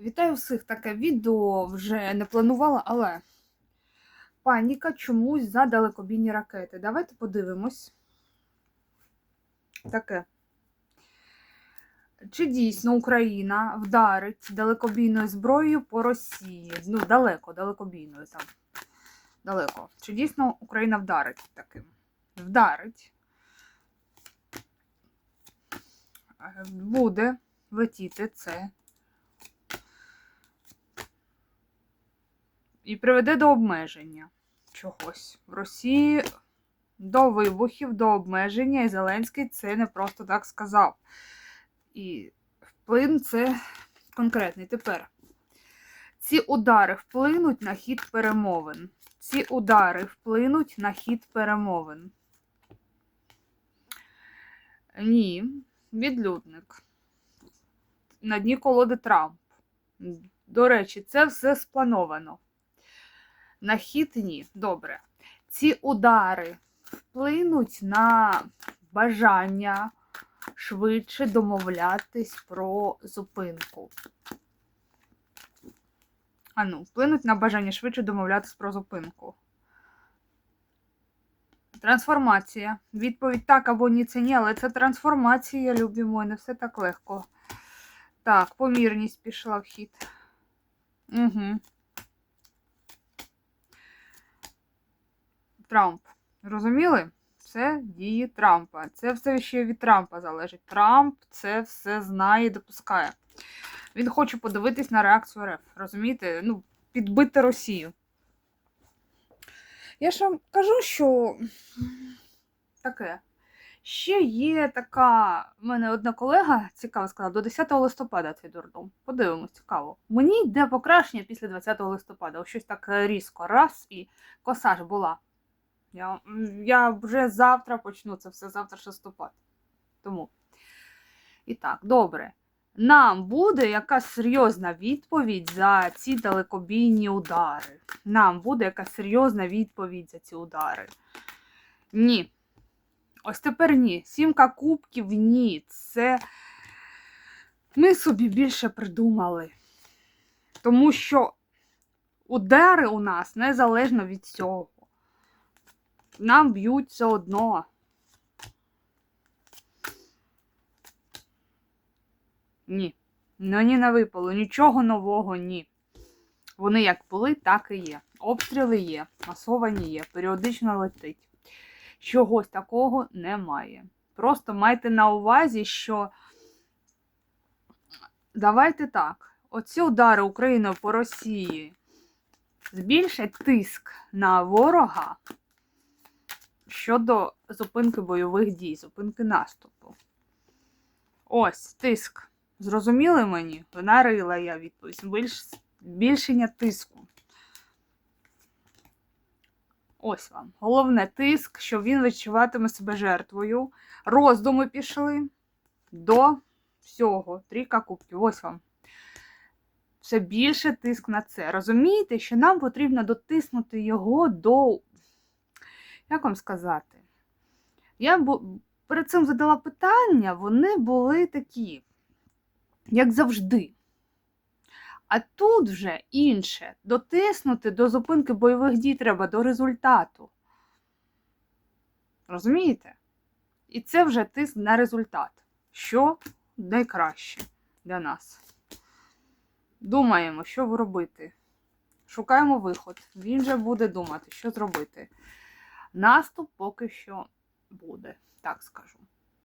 Вітаю всіх! Таке відео вже не планувала, але паніка чомусь за далекобійні ракети. Давайте подивимось. Таке. Чи дійсно Україна вдарить далекобійною зброєю по Росії? Ну, далеко, далекобійною там. Далеко. Чи дійсно Україна вдарить таким? Вдарить. Е, Буде летіти це. І приведе до обмеження чогось. В Росії до вибухів, до обмеження, і Зеленський це не просто так сказав. І вплин це конкретний. Тепер ці удари вплинуть на хід перемовин. Ці удари вплинуть на хід перемовин. Ні, відлюдник. На дні колоди Трамп. До речі, це все сплановано. На хід. Добре. Ці удари вплинуть на бажання швидше домовлятись про зупинку. А ну, вплинуть на бажання швидше домовлятись про зупинку. Трансформація. Відповідь так або ні, це ні, але це трансформація, любі мої, не все так легко. Так, помірність пішла в хід. Угу. Трамп. Розуміли? Це дії Трампа. Це все ще від Трампа залежить. Трамп це все знає і допускає. Він хоче подивитись на реакцію РФ. Розумієте? Ну, підбити Росію. Я ж вам кажу, що таке. Ще є така. У мене одна колега цікаво сказала, до 10 листопада цей дурдом. Подивимось, цікаво. Мені йде покращення після 20 листопада. Ось щось так різко. Раз і коса ж була. Я, я вже завтра почну це все, завтра листопад. Тому. І так, добре. Нам буде якась серйозна відповідь за ці далекобійні удари. Нам буде якась серйозна відповідь за ці удари. Ні. Ось тепер ні. Сімка кубків ні. Це ми собі більше придумали. Тому що удари у нас незалежно від цього. Нам б'ють все одно. Ні. Ну ні не випало. Нічого нового ні. Вони як були, так і є. Обстріли є, масовані є, періодично летить. Чогось такого немає. Просто майте на увазі, що давайте так. Оці удари Україною по Росії збільшать тиск на ворога щодо зупинки бойових дій, зупинки наступу. Ось тиск. Зрозуміли мені? Нарила я відповідь. Більш, збільшення тиску. Ось вам. Головне тиск, що він відчуватиме себе жертвою. Роздуми пішли до всього. Трійка кубків. Ось вам. Все більше тиск на це. Розумієте, що нам потрібно дотиснути його до як вам сказати? Я перед цим задала питання, вони були такі, як завжди. А тут вже інше. Дотиснути до зупинки бойових дій треба до результату. Розумієте? І це вже тиск на результат. Що найкраще для нас. Думаємо, що робити. Шукаємо виход. Він же буде думати, що зробити. Наступ поки що буде, так скажу.